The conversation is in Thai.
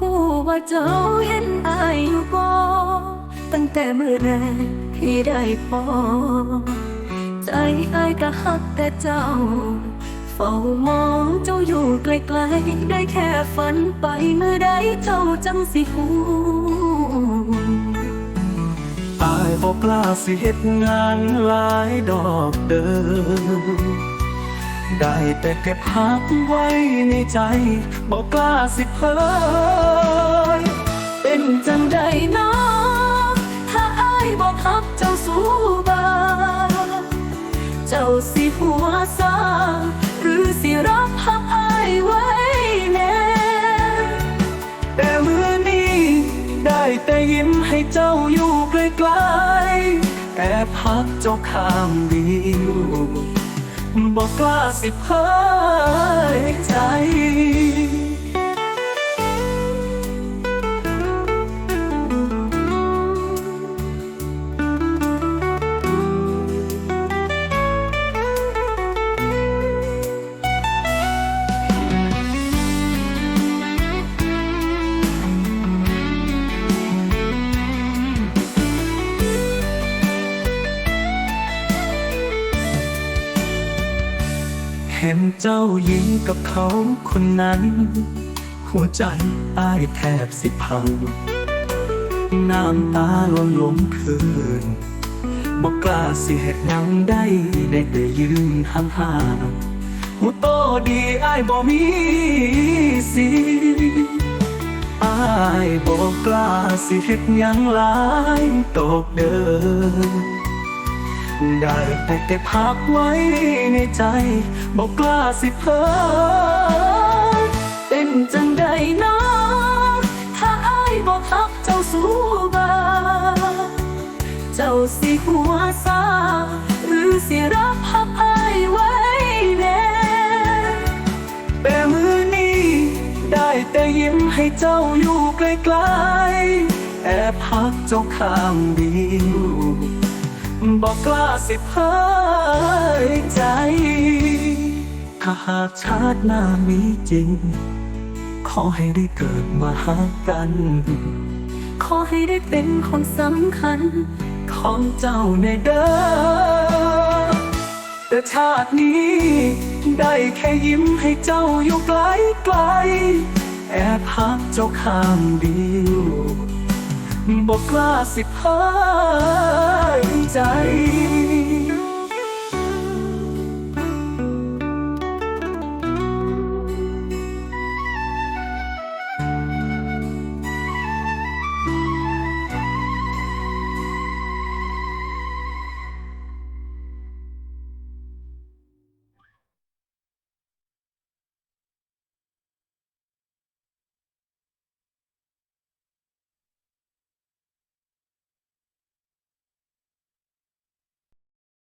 หูว่าเจ้าเห็นอายอยู่บ่ตั้งแต่เมื่อแรกที่ได้พอ ใจอายก็ฮักแต่เจ้า เฝ้ามองเจ้าอยู่ไกลๆ ได้แค่ฝันไปเมื่อใดเจ้าจังสิหูอายบอกกล้าสิเฮ็ดงานหลายดอกเดิม ได้แต่เก็บพักไว้ในใจ บอกกล้าสิเผยเป็นจังใดนาะถ้าอายบอกฮักเจ้าสู้บาเจ้าสิหัวซาหรือสิรับฮักอายไว้แน่แต่มือนี้ได้แต่ยิ้มให้เจ้าอยู่ไกลๆแอบพักเจ้าข้างเดียว บอกกล้าสิเผยใจ เห็นเจ้ายิ้มกับเขาคนนั้น หัวใจอ้ายแทบสิพัง น้ำตาล้นล้มคืนบอกกล้าสิเหตุยังได้ได้แต่ยืนห่างๆหูโตดีอ้ายบ่มีสิอ้ายบอกกล้าสิเหตุยังหลายตกเดิน ได้แต่เก็บพักไว้ในใจบอกกล้าสิเพ้อเป็นจังใดเนาะถ้าอายบอกฮักเจ้าสู้บาเจ้าสิหัวซาหรือสิรับฮักอายไว้แน่แต่มือนี้ได้แต่ยิ้มให้เจ้าอยู่ไกลๆแอบพักเจ้าข้างเดียว บอกกล้าสิเผยใจ ถ้าหากชาติหน้ามีจริง ขอให้ได้เกิดมาหากัน ขอให้ได้เป็นคนสำคัญ ของเจ้าในเด้อแต่ชาตินี้ ได้แค่ยิ้มให้เจ้าอยู่ไกลไกลแอบพักเจ้าข้างเดียวบอกกล้าสิเผย ใจ